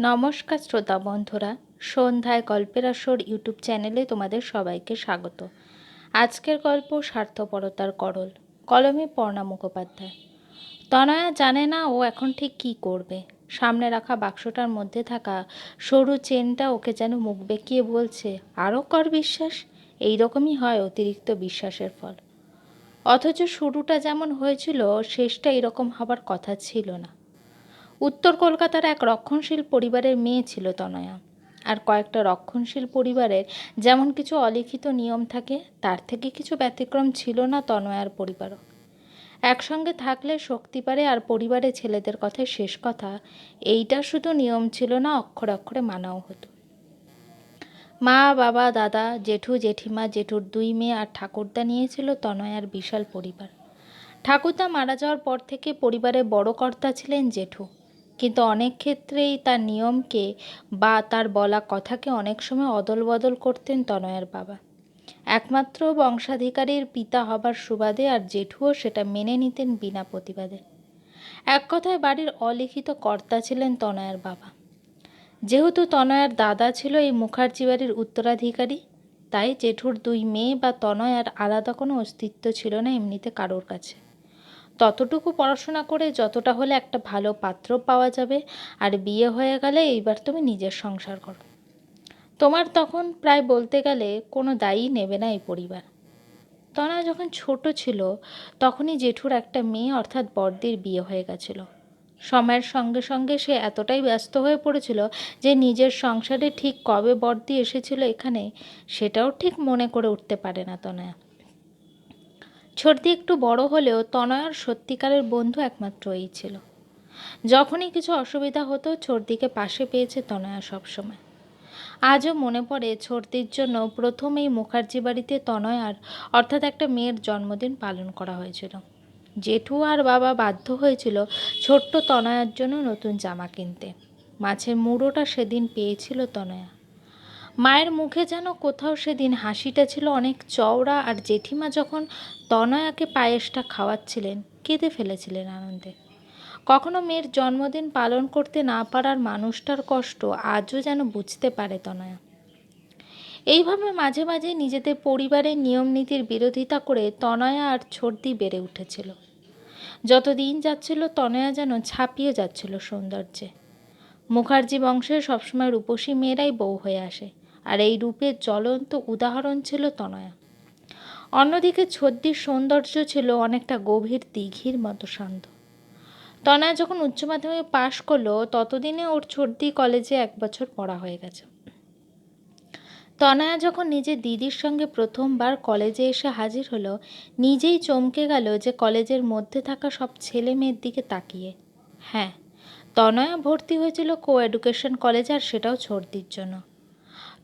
নমস্কার শ্রোতা বন্ধুরা, সন্ধ্যায় গল্পের আসর ইউটিউব চ্যানেলে তোমাদের সবাইকে স্বাগত। আজকের গল্প স্বার্থপরতার করল, কলমে পর্ণা মুখোপাধ্যায়। তনয়া জানে না ও এখন ঠিক কী করবে। সামনে রাখা বাক্সটার মধ্যে থাকা সরু চেনটা ওকে যেন মুখ বেঁকিয়ে বলছে আরও কর বিশ্বাস? এই রকমই হয় অতিরিক্ত বিশ্বাসের ফল। অথচ শুরুটা যেমন হয়েছিল, শেষটা এরকম হবার কথা ছিল না। উত্তর কলকাতার এক রক্ষণশীল পরিবারের মেয়ে ছিল তনয়া। আর কয়েকটা রক্ষণশীল পরিবারের যেমন কিছু অলিখিত নিয়ম থাকে, তার থেকে কিছু ব্যতিক্রম ছিল না তনয়ার পরিবারও। একসঙ্গে থাকলে শক্তি পারে আর পরিবারে ছেলেদের কথায় শেষ কথা এইটা শুধু নিয়ম ছিল না, অক্ষরে অক্ষরে মানাও হতো। মা, বাবা, দাদা, জেঠু, জেঠিমা, জেঠুর দুই মেয়ে আর ঠাকুরদা নিয়েছিল তনয়ার বিশাল পরিবার। ঠাকুরদা মারা যাওয়ার পর থেকে পরিবারে বড় কর্তা ছিলেন জেঠু। কিন্তু অনেক ক্ষেত্রেই তার নিয়মকে বা তার বলা কথাকে অনেক সময় অদল বদল করতেন তনয়ের বাবা। একমাত্র বংশাধিকারীর পিতা হবার সুবাদে আর জেঠুও সেটা মেনে নিতেন বিনা প্রতিবাদে। এক কথায় বাড়ির অলিখিত কর্তা ছিলেন তনয়ের বাবা। যেহেতু তনয়ার দাদা ছিল এই মুখার্জি বাড়ির উত্তরাধিকারী, তাই জেঠুর দুই মেয়ে বা তনয়ার আলাদা কোনো অস্তিত্ব ছিল না এমনিতে কারোর কাছে। ততটুকু পড়াশোনা করে যতটা হলে একটা ভালো পাত্র পাওয়া যাবে। আর বিয়ে হয়ে গেলে এইবার তুমি নিজের সংসার করো। তোমার তখন প্রায় বলতে গেলে কোনো দায়ী নেবে না এই পরিবার। তনা যখন ছোট ছিল, তখনই জেঠুর একটা মেয়ে অর্থাৎ বর্দির বিয়ে হয়ে গেছিল। সময়ের সঙ্গে সঙ্গে সে এতটাই ব্যস্ত হয়ে পড়েছিল যে নিজের সংসারে ঠিক কবে বর্দি এসেছিল এখানে সেটাও ঠিক মনে করে উঠতে পারে না তনয়া। ছর্দি একটু বড় হলেও তনয়ার সত্যিকারের বন্ধু একমাত্র এই ছিল। যখনই কিছু অসুবিধা হতো ছর্দিকে পাশে পেয়েছে তনয়া সবসময়। আজও মনে পড়ে ছর্দির জন্য প্রথম এই মুখার্জি বাড়িতে তনয়ার অর্থাৎ একটা মেয়ের জন্মদিন পালন করা হয়েছিল। জেঠু আর বাবা বাধ্য হয়েছিল ছোট্ট তনয়ার জন্য নতুন জামা কিনতে। মাছের মুড়োটা সেদিন পেয়েছিল তনয়া। মায়ের মুখে যেন কোথাও সেদিন হাসিটা ছিল অনেক চওড়া আর জেঠিমা যখন তনয়াকে পায়েসটা খাওয়াচ্ছিলেন, কেঁদে ফেলেছিলেন আনন্দে। কখনো মেয়ের জন্মদিন পালন করতে না পারার মানুষটার কষ্ট আজও যেন বুঝতে পারে তনয়া। এইভাবে মাঝে মাঝে নিজেদের পরিবারের নিয়ম নীতির বিরোধিতা করে তনয়া আর ছর্দি বেড়ে উঠেছিল। যত দিন যাচ্ছিল, তনয়া যেন ছাপিয়ে যাচ্ছিল সৌন্দর্যে। মুখার্জি বংশের সবসময় রূপসী মেয়েরাই বউ হয়ে আসে। আর এই রূপের জ্বলন্ত উদাহরণ ছিল তনয়া। অন্যদিকে ছদ্দির সৌন্দর্য ছিল অনেকটা গভীর দিঘির মতো শান্ত। তনয়া যখন উচ্চ মাধ্যমিক পাশ করল, ততদিনে ওর ছর্দি কলেজে এক বছর পড়া হয়ে গেছে। তনয়া যখন নিজের দিদির সঙ্গে প্রথমবার কলেজে এসে হাজির হলো, নিজেই চমকে গেল যে কলেজের মধ্যে থাকা সব ছেলে মেয়ের দিকে তাকিয়ে। হ্যাঁ তনয়া ভর্তি হয়েছিল কো এডুকেশন কলেজ আর সেটাও ছর্দির জন্য।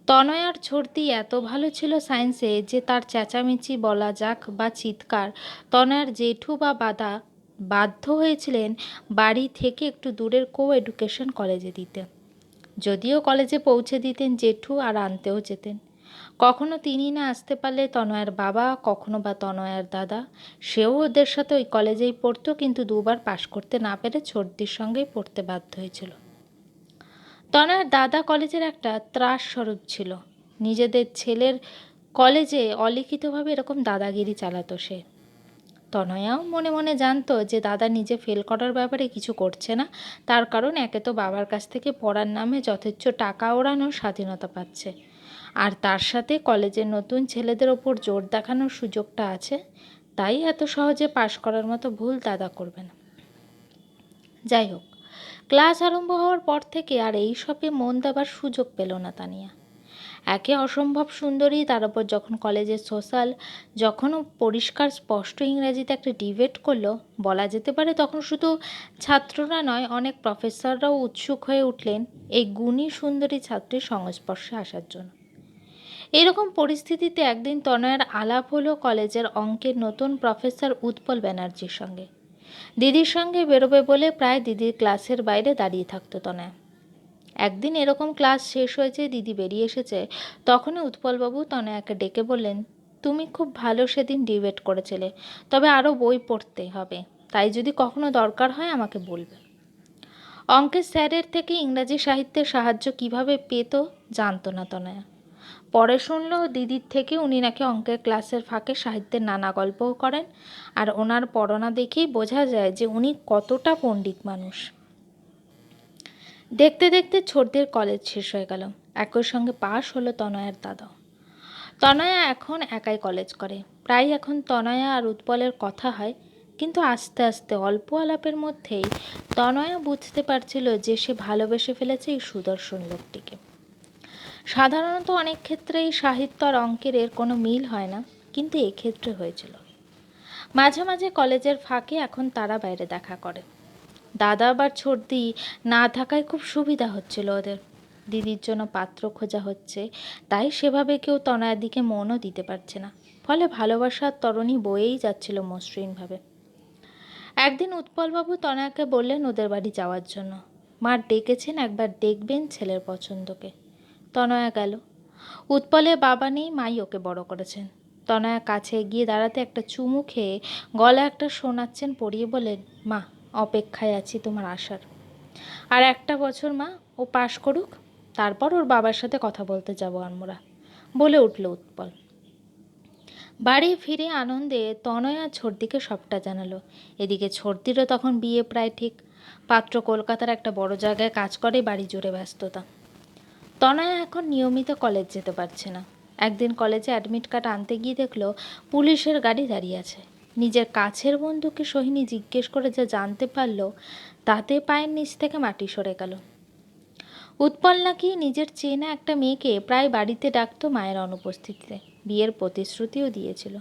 তনয়ার ছর্দি এত ভালো ছিল সায়েন্সে যে তার চেঁচামেচি বলা যাক বা চিৎকার, তনয়ার জেঠু বা বাদা বাধ্য হয়েছিলেন বাড়ি থেকে একটু দূরের কো এডুকেশন কলেজে দিতে। যদিও কলেজে পৌঁছে দিতেন জেঠু আর আনতেও যেতেন। কখনো তিনি না আসতে পারলে তনয়ার বাবা, কখনো বা তনয়ার দাদা, সেও ওদের সাথে ওই কলেজেই পড়তো, কিন্তু দুবার পাশ করতে না পেরে ছর্দির সঙ্গেই পড়তে বাধ্য হয়েছিল। তনয়ার দাদা কলেজের একটা ত্রাস স্বরূপ ছিল। নিজেদের ছেলের কলেজে অলিখিতভাবে এরকম দাদাগিরি চালাতো সে। তনয়াও মনে মনে জানতো যে দাদা নিজে ফেল করার ব্যাপারে কিছু করছে না। তার কারণ একে তো বাবার কাছ থেকে পড়ার নামে যথেচ্ছ টাকা ওড়ানোর স্বাধীনতা পাচ্ছে। আর তার সাথে কলেজের নতুন ছেলেদের ওপর জোর দেখানোর সুযোগটা আছে। তাই এত সহজে পাশ করার মতো ভুল দাদা করবে না। যাই হোক ক্লাস আরম্ভ হওয়ার পর থেকে আর এই সবে মন দেবার সুযোগ পেল না তানিয়া। একে অসম্ভব সুন্দরী, তার উপর যখন কলেজের সোশ্যাল যখনও পরিষ্কার, স্পষ্ট ইংরেজিতে একটা ডিবেট করল, বলা যেতে পারে তখন শুধু ছাত্ররা নয়, অনেক প্রফেসররাও উৎসুক হয়ে উঠলেন এই গুণী সুন্দরী ছাত্রীর সংস্পর্শে আসার জন্য। এরকম পরিস্থিতিতে একদিন তনয়ের আলাপ হলো কলেজের অঙ্কের নতুন প্রফেসর উৎপল ব্যানার্জির সঙ্গে। দিদির সঙ্গে বেরোবে বলে প্রায় দিদির ক্লাসের বাইরে দাঁড়িয়ে থাকতো তনয়। একদিন এরকম ক্লাস শেষ হয়েছে দিদি বেরিয়ে এসেছে, তখনই উৎপলবাবু তনয়াকে ডেকে বললেন, তুমি খুব ভালো সেদিন ডিবেট করেছিলে, তবে আরও বই পড়তে হবে, তাই যদি কখনো দরকার হয় আমাকে বলবে। অঙ্কের স্যারের থেকে ইংরাজি সাহিত্যের সাহায্য কীভাবে পেত জানতো না তনয়া। পরে শুনলো দিদির থেকে উনি নাকি অঙ্কের ক্লাসের ফাঁকে সাহিত্যের নানা গল্পও করেন আর ওনার পড়না দেখেই বোঝা যায় যে উনি কতটা পণ্ডিত মানুষ। দেখতে দেখতে ছোটদের কলেজ শেষ হয়ে গেল। একই সঙ্গে পাশ হলো তনয়ার দাদাও তনয়া এখন একাই কলেজ করে। প্রায় এখন তনয়া আর উৎপলের কথা হয়, কিন্তু আস্তে আস্তে অল্প আলাপের মধ্যেই তনয়া বুঝতে পারছিল যে সে ভালোবেসে ফেলেছে এই সুদর্শন লোকটিকে। সাধারণত অনেক ক্ষেত্রেই সাহিত্য আর অঙ্কের এর কোনো মিল হয় না, কিন্তু এক্ষেত্রে হয়েছিল। মাঝে মাঝে কলেজের ফাঁকে এখন তারা বাইরে দেখা করে। দাদা আবার ছর্দি না থাকায় খুব সুবিধা হচ্ছিল ওদের। দিদির জন্য পাত্র খোঁজা হচ্ছে, তাই সেভাবে কেউ তনয়ার দিকে মনও দিতে পারছে না। ফলে ভালোবাসার তরণী বয়েই যাচ্ছিল মসৃণভাবে। একদিন উৎপলবাবু তনয়াকে বললেন ওদের বাড়ি যাওয়ার জন্য। মা ডেকেছেন, একবার দেখবেন ছেলের পছন্দকে। তনয়া গেল। উৎপলের বাবা নেই, মাই ওকে বড় করেছেন। তনয়া কাছে গিয়ে দাঁড়াতে একটা চুমু খেয়ে গলা একটা শোনাচ্ছেন পড়িয়ে বলেন মা, অপেক্ষায় আছি তোমার আসার। আর একটা বছর মা, ও পাশ করুক, তারপর ওর বাবার সাথে কথা বলতে যাব আমরা। বলে উঠল উৎপল। বাড়ি ফিরে আনন্দে তনয়া ছর্দিকে সবটা জানালো। এদিকে ছর্দিরও তখন বিয়ে প্রায় ঠিক। পাত্র কলকাতার একটা বড় জায়গায় কাজ করে, বাড়ি জুড়ে ব্যস্ততা। তনয়া এখন নিয়মিত কলেজ যেতে পারছে না। একদিন কলেজে অ্যাডমিট কার্ড আনতে গিয়ে দেখল পুলিশের গাড়ি দাঁড়িয়ে আছে। নিজের কাছের বন্ধুকে সোহিনী জিজ্ঞেস করে যা জানতে পারল, তাতে পায়ের নিচ থেকে মাটি সরে গেল। উৎপল নাকি নিজের চেনা একটা মেয়েকে প্রায় বাড়িতে ডাকতো মায়ের অনুপস্থিতিতে। বিয়ের প্রতিশ্রুতিও দিয়েছিল।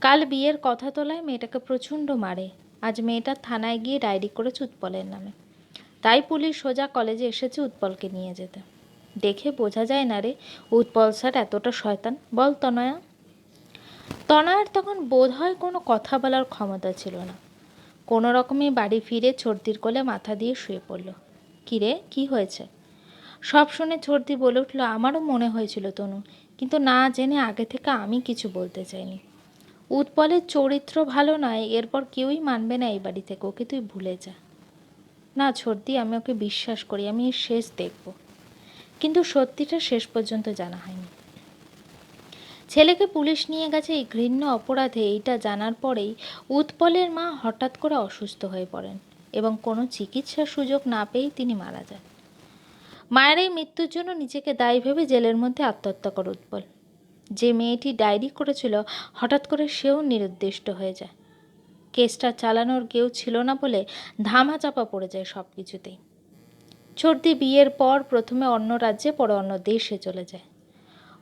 কাল বিয়ের কথা তোলায় মেয়েটাকে প্রচণ্ড মারে। আজ মেয়েটা থানায় গিয়ে ডায়েরি করেছে উৎপলের নামে। তাই পুলিশ সোজা কলেজে এসেছে উৎপলকে নিয়ে যেতে। দেখে বোঝা যায় না রে, উৎপল স্যার এতটা শয়তান। বল তনয়া। তনয়ার তখন বোধ হয় কোনো কথা বলার ক্ষমতা ছিল না। কোনো রকমে বাড়ি ফিরে ছর্দির কোলে মাথা দিয়ে শুয়ে পড়ল। কিরে কি হয়েছে? সব শুনে ছর্দি বলে উঠল, আমারও মনে হয়েছিল তনু, কিন্তু না জেনে আগে থেকে আমি কিছু বলতে চাইনি। উৎপলের চরিত্র ভালো নয়, এরপর কেউই মানবে না এই বাড়ি থেকে ওকে তুই ভুলে যা। না ছর্দি, আমি ওকে বিশ্বাস করি, আমি শেষ দেখব। কিন্তু সত্যিটা শেষ পর্যন্ত জানা হয়নি। ছেলেকে পুলিশ নিয়ে গেছে এই ঘৃণ্য অপরাধে, এইটা জানার পরেই উৎপলের মা হঠাৎ করে অসুস্থ হয়ে পড়েন এবং কোনো চিকিৎসার সুযোগ না পেয়েই তিনি মারা যান। মায়ের এই মৃত্যুর জন্য নিজেকে দায়ী ভেবে জেলের মধ্যে আত্মহত্যা করে উৎপল। যে মেয়েটি ডায়েরি করেছিল, হঠাৎ করে সেও নিরুদ্দিষ্ট হয়ে যায়। কেসটা চালানোর কেউ ছিল না বলে ধামা চাপা পড়ে যায় সব কিছুতেই ছর্দি বিয়ের পর প্রথমে অন্য রাজ্যে, পরে অন্য দেশে চলে যায়।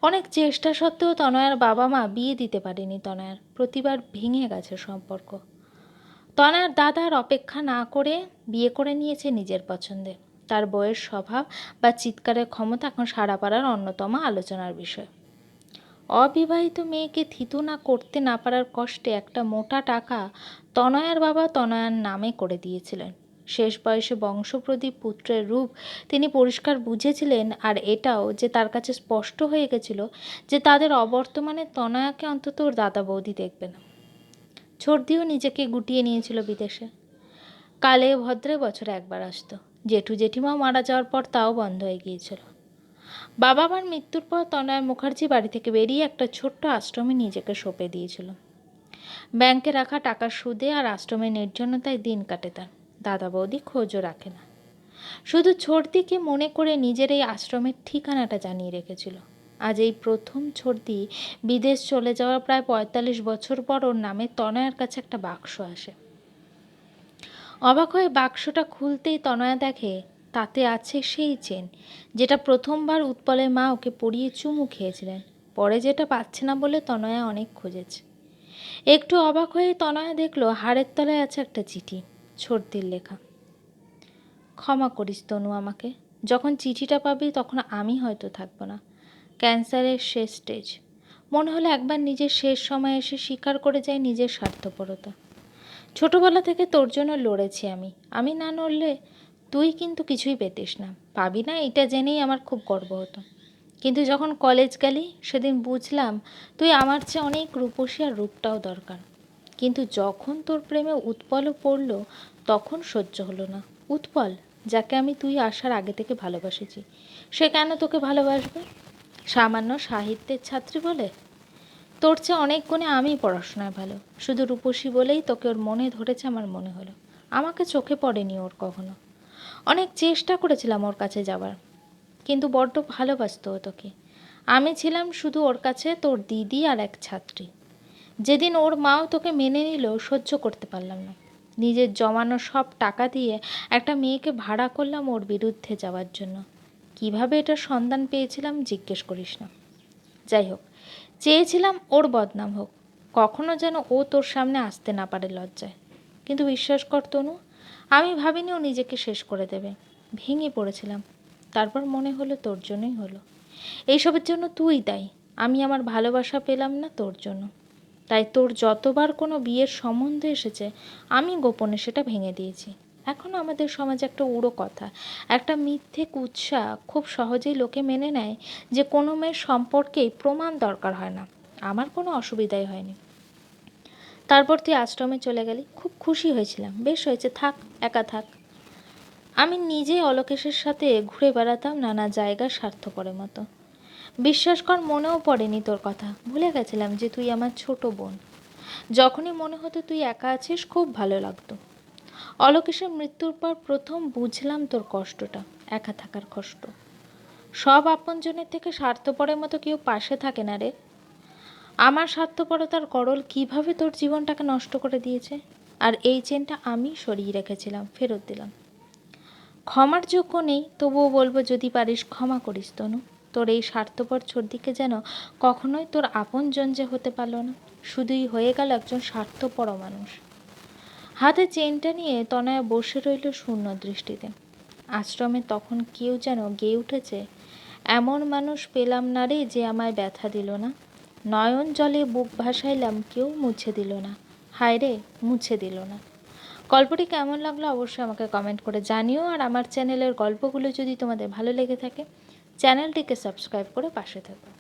অনেক চেষ্টা সত্ত্বেও তনয়ার বাবা মা বিয়ে দিতে পারেনি তনয়ার। প্রতিবার ভেঙে গেছে সম্পর্ক। তনয়ার দাদার অপেক্ষা না করে বিয়ে করে নিয়েছে নিজের পছন্দে। তার বইয়ের স্বভাব বা চিৎকারের ক্ষমতা এখন সারা পাড়ার অন্যতম আলোচনার বিষয়। অবিবাহিত মেয়েকে থিতু না করতে না পারার কষ্টে একটা মোটা টাকা তনয়ার বাবা তনয়ার নামে করে দিয়েছিলেন। শেষ বয়সে বংশপ্রদীপ পুত্রের রূপ তিনি পরিষ্কার বুঝেছিলেন আর এটাও যে তার কাছে স্পষ্ট হয়ে গেছিল যে তাদের অবর্তমানে তনয়াকে অন্তত ওর দাদা বৌদি দেখবে না। ছর্দিও নিজেকে গুটিয়ে নিয়েছিল বিদেশে। কালে ভদ্রে বছরে একবার আসতো। জেঠু জেঠিমাও মারা যাওয়ার পর তাও বন্ধ হয়ে গিয়েছিল। বাবা মার মৃত্যুর পর তনয় মুখার্জি বাড়ি থেকে বেরিয়ে একটা ছোট্ট আশ্রমে নিজেকে সঁপে দিয়েছিল। ব্যাংকে রাখা টাকার সুদে আর আশ্রমের নির্জনতায় দিন কাটে তার। দাদা বৌদি খোঁজও রাখে না। শুধু ছর্দিকে মনে করে নিজের এই আশ্রমের ঠিকানাটা জানিয়ে রেখেছিল। আজ এই প্রথম ছর্দি বিদেশ চলে যাওয়ার প্রায় পঁয়তাল্লিশ বছর পর ওর নামে তনয়ার কাছে একটা বাক্স আসে। অবাক হয়ে বাক্সটা খুলতেই তনয়া দেখে তাতে আছে সেই চেন, যেটা প্রথমবার উৎপলের মা ওকে পরিয়ে চুমু খেয়েছিলেন। পরে যেটা পাচ্ছে না বলে তনয়া অনেক খুঁজেছে। একটু অবাক হয়ে তনয়া দেখল হাড়ের তলায় আছে একটা চিঠি। ছর্দির লেখা। ক্ষমা করিস তনু আমাকে। যখন চিঠিটা পাবি তখন আমি হয়তো থাকব না। ক্যান্সারের শেষ স্টেজ। মনে হলো একবার নিজের শেষ সময় এসে স্বীকার করে যায় নিজের স্বার্থপরতা। ছোটবেলা থেকে তোর জন্য লড়েছি আমি। আমি না নড়লে তুই কিন্তু কিছুই পেতিস না। পাবি না এটা জেনেই আমার খুব গর্ব হতো। কিন্তু যখন কলেজ গেলি সেদিন বুঝলাম তুই আমার চেয়ে অনেক রূপসী আর রূপটাও দরকার। কিন্তু যখন তোর প্রেমে উৎপলও পড়ল তখন সহ্য হলো না। উৎপল, যাকে আমি তুই আসার আগে থেকে ভালোবাসেছি, সে কেন তোকে ভালোবাসবে? সামান্য সাহিত্যের ছাত্রী বলে? তোর চেয়ে অনেক গুণে আমি পড়াশোনায় ভালো। শুধু রূপসী বলেই তোকে ওর মনে ধরেছে আমার মনে হলো। আমাকে চোখে পড়েনি ওর কখনো। অনেক চেষ্টা করেছিলাম ওর কাছে যাবার কিন্তু বড্ড ভালোবাসতো ও তোকে। আমি ছিলাম শুধু ওর কাছে তোর দিদি আর এক ছাত্রী। যেদিন ওর মাও তোকে মেনে নিল সহ্য করতে পারলাম না। নিজের জমানো সব টাকা দিয়ে একটা মেয়েকে ভাড়া করলাম ওর বিরুদ্ধে যাওয়ার জন্য। কীভাবে এটার সন্ধান পেয়েছিলাম জিজ্ঞেস করিস না। যাই হোক, চেয়েছিলাম ওর বদনাম হোক। কখনো যেন ও তোর সামনে আসতে না পারে লজ্জায়। কিন্তু বিশ্বাস কর তনু, আমি ভাবিনি ও নিজেকে শেষ করে দেবে। ভেঙে পড়েছিলাম। তারপর মনে হলো তোর জন্যই হলো। এইসবের জন্য তুই দায়ী। আমি আমার ভালোবাসা পেলাম না তোর জন্য। তাই তোর যতবার কোনো বিয়ের সম্বন্ধ এসেছে, আমি গোপনে সেটা ভেঙে দিয়েছি। এখনও আমাদের সমাজে একটা উড়ো কথা, একটা মিথ্যে কুৎসা খুব সহজেই লোকে মেনে নেয় যে কোনো মেয়ের সম্পর্কেই প্রমাণ দরকার হয় না। আমার কোনো অসুবিধাই হয়নি। তারপর তুই আশ্রমে চলে গেলি, খুব খুশি হয়েছিলাম। বেশ হয়েছে, থাক, একা থাক। আমি নিজেই অলোকেশের সাথে ঘুরে বেড়াতাম নানা জায়গার স্বার্থপরের মতো। বিশ্বাস কর, মনেও পড়েনি তোর কথা। ভুলে গেছিলাম যে তুই আমার ছোট বোন। যখনই মনে হতো তুই একা আছিস, খুব ভালো লাগতো। অলোকেশের মৃত্যুর পর প্রথম বুঝলাম তোর কষ্টটা, একা থাকার কষ্ট। সব আপনজনের থেকে স্বার্থপরের মতো কেউ পাশে থাকে না রে। আমার স্বার্থপরতার করল কীভাবে তোর জীবনটাকে নষ্ট করে দিয়েছে? আর এই চেনটা আমি সরিয়ে রেখেছিলাম, ফেরত দিলাম। ক্ষমার যোগ্য নেই, তবুও বলব যদি পারিস ক্ষমা করিস, তনু। তোর এই স্বার্থপর ছর্দিকে যেন কখনোই তোর আপনজন যে হতে পারল না। শুধুই হয়ে গেল একজন স্বার্থপর মানুষ হাতে চেনটা নিয়ে তনয়া বসে রইল শূন্য দৃষ্টিতে। আশ্রমে তখন কেউ যেন গেয়ে উঠেছে, এমন মানুষ পেলাম না রে যে আমায় ব্যথা দিল না। নয়ন জলে বুক ভাসাইলাম কেউ মুছে দিল না। হায় রে, মুছে দিল না। গল্পটি কেমন লাগল অবশ্যই আমাকে কমেন্ট করে জানিও, আর আমার চ্যানেলের গল্পগুলো যদি তোমাদের ভালো লেগে থাকে চ্যানেলটিকে সাবস্ক্রাইব করে পাশে থাকো